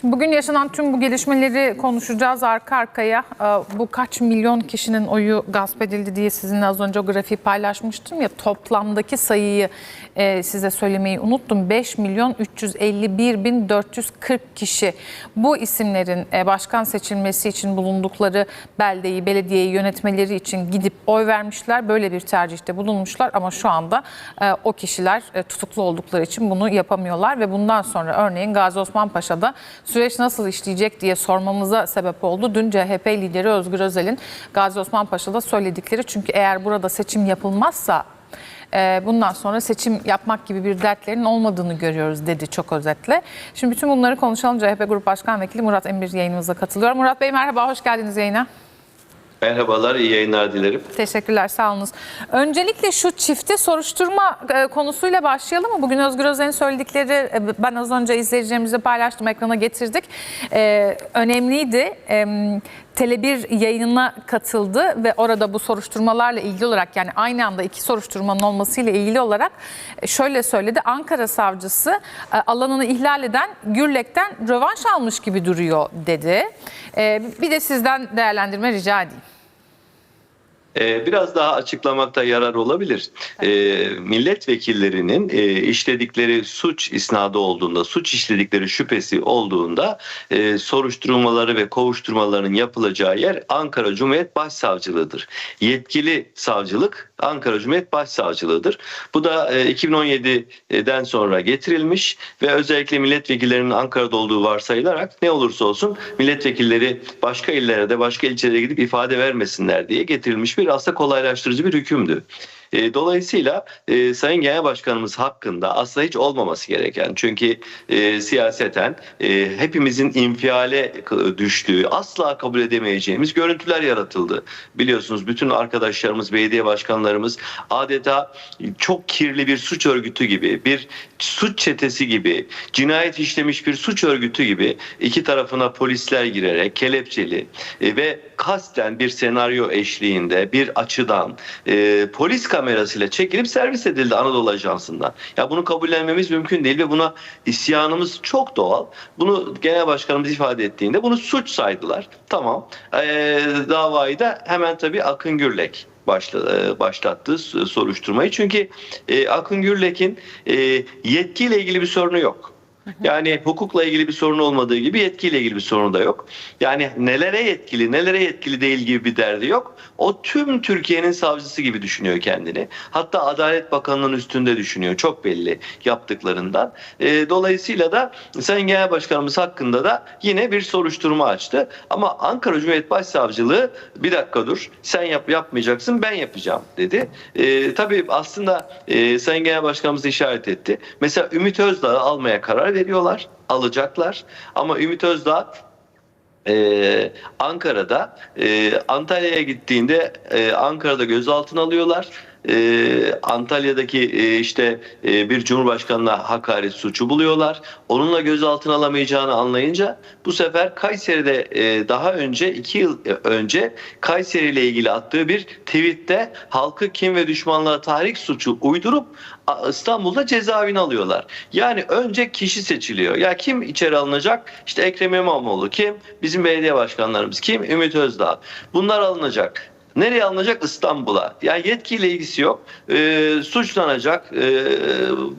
Şimdi bugün yaşanan tüm bu gelişmeleri konuşacağız arka arkaya. Ee, Bu kaç milyon kişinin oyu gasp edildi diye sizinle az önce o grafiği paylaşmıştım ya toplamdaki sayıyı e, size söylemeyi unuttum. 5 milyon 351 bin 440 kişi bu isimlerin e, başkan seçilmesi için bulundukları beldeyi, belediyeyi yönetmeleri için gidip oy vermişler. Böyle bir tercihte bulunmuşlar ama şu anda e, o kişiler tutuklu oldukları için bunu yapamıyorlar ve bundan sonra örneğin Gazi Osman Paşa'da süreç nasıl işleyecek diye sormamıza sebep oldu. Dün CHP lideri Özgür Özel'in Gazi Osman Paşa'da söyledikleri çünkü eğer burada seçim yapılmazsa e, bundan sonra seçim yapmak gibi bir dertlerinin olmadığını görüyoruz dedi çok özetle. Şimdi bütün bunları konuşalım. CHP Grup Başkan Vekili Murat Emir yayınımıza katılıyor. Murat Bey merhaba, hoş geldiniz yayına. Merhabalar, iyi yayınlar dilerim. Teşekkürler, sağ olunuz. Öncelikle şu çifte soruşturma e, konusuyla başlayalım mı? Bugün Özgür Özel'in söyledikleri, e, ben az önce izleyicilerimize paylaştım, ekrana getirdik. E, önemliydi. E, Tele1 yayınına katıldı ve orada bu soruşturmalarla ilgili olarak yani aynı anda iki soruşturmanın olmasıyla ilgili olarak şöyle söyledi. Ankara savcısı alanını ihlal eden Gürlek'ten rövanş almış gibi duruyor dedi. Bir de sizden değerlendirme rica edeyim. Ee, biraz daha açıklamakta yarar olabilir. Ee, milletvekillerinin e, işledikleri suç isnadı olduğunda, suç işledikleri şüphesi olduğunda e, soruşturmaları ve kovuşturmaların yapılacağı yer Ankara Cumhuriyet Başsavcılığı'dır. Yetkili savcılık Ankara Cumhuriyet Başsavcılığı'dır. Bu da e, 2017'den sonra getirilmiş ve özellikle milletvekillerinin Ankara'da olduğu varsayılarak ne olursa olsun milletvekilleri başka illere de başka ilçelere gidip ifade vermesinler diye getirilmiş bir aslında kolaylaştırıcı bir hükümdü. E, Dolayısıyla e, Sayın Genel Başkanımız hakkında aslında hiç olmaması gereken çünkü e, siyaseten e, hepimizin infiale düştüğü asla kabul edemeyeceğimiz görüntüler yaratıldı. Biliyorsunuz bütün arkadaşlarımız, belediye başkanlarımız adeta çok kirli bir suç örgütü gibi, bir suç çetesi gibi, cinayet işlemiş bir suç örgütü gibi iki tarafına polisler girerek kelepçeli e, ve kasten bir senaryo eşliğinde bir açıdan e, polis kamerasıyla çekilip servis edildi Anadolu Ajansı'ndan. Ya bunu kabullenmemiz mümkün değil ve buna isyanımız çok doğal. Bunu genel başkanımız ifade ettiğinde bunu suç saydılar. Tamam. E, davayı da hemen tabii Akın Gürlek e, başlattığı s- soruşturmayı. Çünkü e, Akın Gürlek'in e, yetkiyle ilgili bir sorunu yok. Yani hukukla ilgili bir sorun olmadığı gibi yetkiyle ilgili bir sorunu da yok. Yani nelere yetkili, nelere yetkili değil gibi bir derdi yok. O tüm Türkiye'nin savcısı gibi düşünüyor kendini. Hatta Adalet Bakanlığı'nın üstünde düşünüyor. Çok belli yaptıklarından. E, dolayısıyla da Sayın Genel Başkanımız hakkında da yine bir soruşturma açtı. Ama Ankara Cumhuriyet Başsavcılığı bir dakika dur sen yap yapmayacaksın ben yapacağım dedi. E, tabii aslında e, Sayın Genel Başkanımız işaret etti. Mesela Ümit Özdağ'ı almaya karar veriyorlar, alacaklar. Ama Ümit Özdağ ee, Ankara'da e, Antalya'ya gittiğinde e, Ankara'da gözaltına alıyorlar. Ee, Antalya'daki e, işte e, bir cumhurbaşkanına hakaret suçu buluyorlar. Onunla gözaltına alamayacağını anlayınca bu sefer Kayseri'de e, daha önce iki yıl önce Kayseri ile ilgili attığı bir tweette halkı kim ve düşmanlığa tahrik suçu uydurup İstanbul'da cezaevine alıyorlar. Yani önce kişi seçiliyor. Ya kim içeri alınacak? İşte Ekrem İmamoğlu kim? Bizim belediye başkanlarımız kim? Ümit Özdağ. Bunlar alınacak. Nereye alınacak? İstanbul'a. Yani yetkiyle ilgisi yok. Ee, suçlanacak. Ee,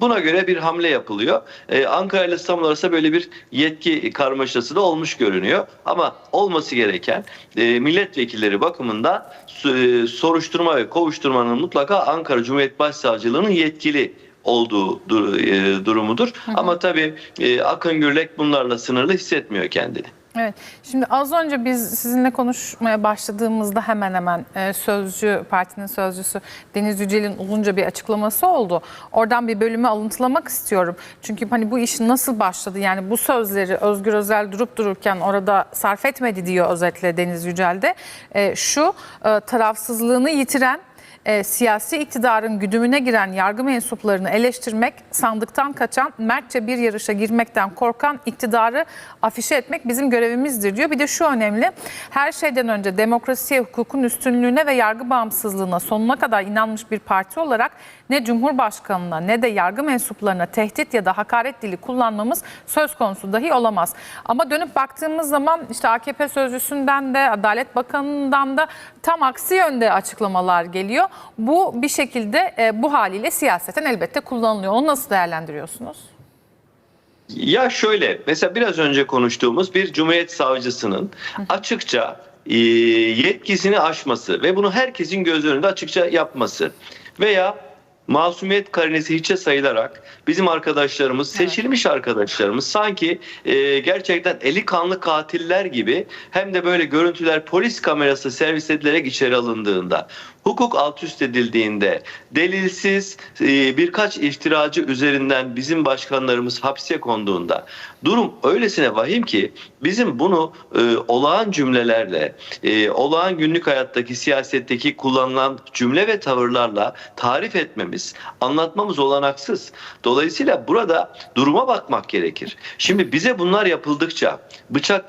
buna göre bir hamle yapılıyor. Ee, Ankara ile İstanbul arasında böyle bir yetki karmaşası da olmuş görünüyor. Ama olması gereken e, milletvekilleri bakımından e, soruşturma ve kovuşturmanın mutlaka Ankara Cumhuriyet Başsavcılığı'nın yetkili olduğu dur- e, durumudur. Ama tabii e, Akın Gürlek bunlarla sınırlı hissetmiyor kendini. Evet. Şimdi az önce biz sizinle konuşmaya başladığımızda hemen hemen e, sözcü partinin sözcüsü Deniz Yücel'in uzunca bir açıklaması oldu. Oradan bir bölümü alıntılamak istiyorum. Çünkü hani bu iş nasıl başladı? Yani bu sözleri Özgür Özel durup dururken orada sarf etmedi diyor özetle Deniz Yücel'de. E, şu e, tarafsızlığını yitiren e, siyasi iktidarın güdümüne giren yargı mensuplarını eleştirmek, sandıktan kaçan, mertçe bir yarışa girmekten korkan iktidarı afişe etmek bizim görevimizdir diyor. Bir de şu önemli, her şeyden önce demokrasiye, hukukun üstünlüğüne ve yargı bağımsızlığına sonuna kadar inanmış bir parti olarak ne Cumhurbaşkanına ne de yargı mensuplarına tehdit ya da hakaret dili kullanmamız söz konusu dahi olamaz. Ama dönüp baktığımız zaman işte AKP sözcüsünden de Adalet Bakanı'ndan da tam aksi yönde açıklamalar geliyor. Bu bir şekilde e, bu haliyle siyaseten elbette kullanılıyor. Onu nasıl değerlendiriyorsunuz? Ya şöyle mesela biraz önce konuştuğumuz bir Cumhuriyet Savcısının açıkça e, yetkisini aşması ve bunu herkesin göz önünde açıkça yapması veya masumiyet karinesi hiçe sayılarak bizim arkadaşlarımız, seçilmiş arkadaşlarımız sanki e, gerçekten eli kanlı katiller gibi hem de böyle görüntüler polis kamerası servis edilerek içeri alındığında, hukuk alt üst edildiğinde, delilsiz e, birkaç iftiracı üzerinden bizim başkanlarımız hapse konduğunda durum öylesine vahim ki bizim bunu e, olağan cümlelerle, e, olağan günlük hayattaki siyasetteki kullanılan cümle ve tavırlarla tarif etmemiz, anlatmamız olanaksız. Dolayısıyla burada duruma bakmak gerekir. Şimdi bize bunlar yapıldıkça bıçak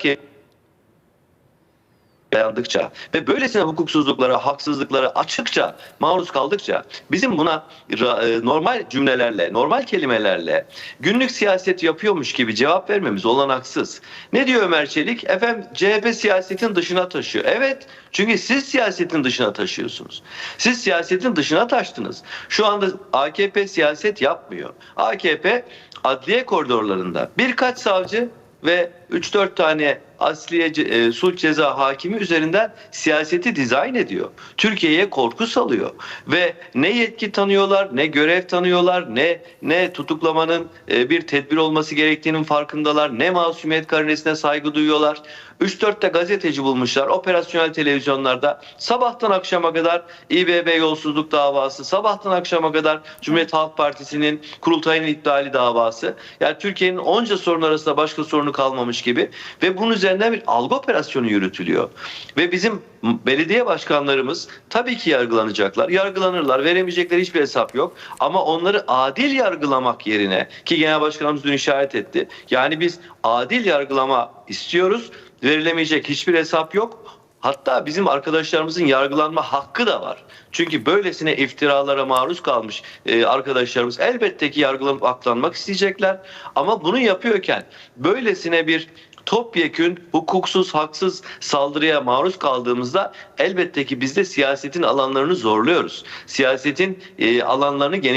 dayandıkça ve böylesine hukuksuzluklara, haksızlıklara açıkça maruz kaldıkça bizim buna e, normal cümlelerle, normal kelimelerle günlük siyaset yapıyormuş gibi cevap vermemiz olanaksız. Ne diyor Ömer Çelik? Efendim CHP siyasetin dışına taşıyor. Evet çünkü siz siyasetin dışına taşıyorsunuz. Siz siyasetin dışına taştınız. Şu anda AKP siyaset yapmıyor. AKP adliye koridorlarında birkaç savcı ve 3-4 tane asliye e, suç ceza hakimi üzerinden siyaseti dizayn ediyor. Türkiye'ye korku salıyor ve ne yetki tanıyorlar, ne görev tanıyorlar, ne ne tutuklamanın e, bir tedbir olması gerektiğinin farkındalar, ne masumiyet karinesine saygı duyuyorlar. 3-4 de gazeteci bulmuşlar operasyonel televizyonlarda sabahtan akşama kadar İBB yolsuzluk davası, sabahtan akşama kadar Cumhuriyet Halk Partisi'nin kurultayının iptali davası. Yani Türkiye'nin onca sorun arasında başka sorunu kalmamış gibi ve bunun üzerinden bir algı operasyonu yürütülüyor. Ve bizim belediye başkanlarımız tabii ki yargılanacaklar. Yargılanırlar. Veremeyecekleri hiçbir hesap yok. Ama onları adil yargılamak yerine ki Genel Başkanımız dün işaret etti. Yani biz adil yargılama istiyoruz. Verilemeyecek hiçbir hesap yok. Hatta bizim arkadaşlarımızın yargılanma hakkı da var. Çünkü böylesine iftiralara maruz kalmış e, arkadaşlarımız elbette ki yargılanıp aklanmak isteyecekler. Ama bunu yapıyorken böylesine bir topyekün hukuksuz haksız saldırıya maruz kaldığımızda elbette ki biz de siyasetin alanlarını zorluyoruz. Siyasetin e, alanlarını geniş